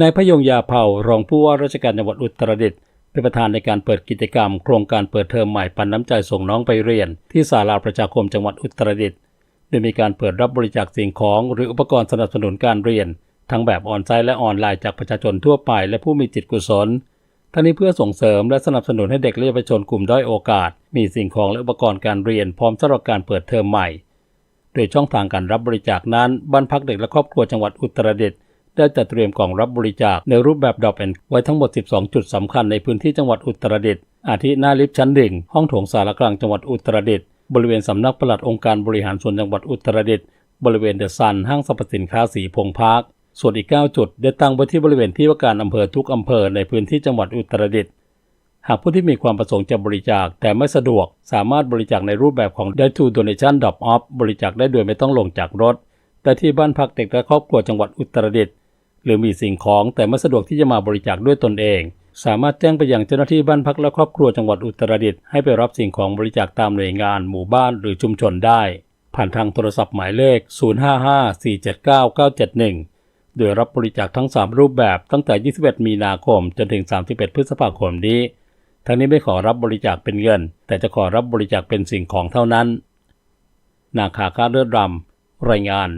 นายพยงยาเผ่ารองผู้ว่าราชการจังหวัดอุตรดิตถ์เป็นประธานในการเปิดกิจกรรม โครงการเปิดเทอมใหม่ปันน้ำใจส่งน้องไปเรียน ที่ศาลาประชาคมจังหวัดอุตรดิตถ์โดยมีการเปิดรับบริจาคสิ่งของหรืออุปกรณ์สนับสนุนการเรียน ทั้งแบบออนไลน์และออนไลน์จากประชาชนทั่วไป และผู้มีจิตกุศลทั้งนี้เพื่อส่งเสริมและสนับสนุนให้เด็กและเยาวชนกลุ่มด้อยโอกาส มีสิ่งของและอุปกรณ์การเรียนพร้อมสำหรับการเปิดเทอมใหม่ โดยช่องทางการรับบริจาคนั้นบ้านพักเด็กและครอบครัวจังหวัดอุตรดิตถ์ ได้จัดเตรียมกล่องรับบริจาคในรูปแบบดอกแอนไว้ทั้งหมด 12 จุดสำคัญในพื้นที่จังหวัดอุตรดิตถ์อาทิหน้าลิฟต์ชั้นหนึ่งห้องโถงสารกลางจังหวัดอุตรดิตถ์บริเวณสำนักปลัดองค์การบริหารส่วนจังหวัดอุตรดิตถ์บริเวณเดอะซันห้างสรรพสินค้าสีพงพาร์คส่วนอีก 9 จุด ได้ตั้งไว้ที่บริเวณที่ว่าการอำเภอทุกอำเภอในพื้นที่จังหวัดอุตรดิตถ์หากผู้ที่มีความประสงค์จะบริจาคแต่ไม่สะดวก สามารถบริจาคในรูปแบบของ Day to Donation Drop Off บริจาคได้โดยไม่ต้องลงจากรถ แต่ที่บ้านพักเด็กและครอบครัวจังหวัดอุตรดิตถ์ หรือมีสิ่งของแต่ไม่สะดวกที่จะมาบริจาคด้วยตนเอง สามารถแจ้งไปยังเจ้าหน้าที่บ้านพักและครอบครัวจังหวัดอุตรดิตถ์ให้ไปรับสิ่งของบริจาคตามหน่วยงาน หมู่บ้านหรือชุมชนได้ ผ่านทางโทรศัพท์หมายเลข 055479971 โดยรับบริจาคทั้ง 3 รูปแบบตั้งแต่ 21 มีนาคม จนถึง 31 พฤษภาคมนี้ทั้งนี้ไม่ขอรับบริจาคเป็นเงิน แต่จะขอรับบริจาคเป็นสิ่งของเท่านั้น นาคาคาเลือดรำรายงาน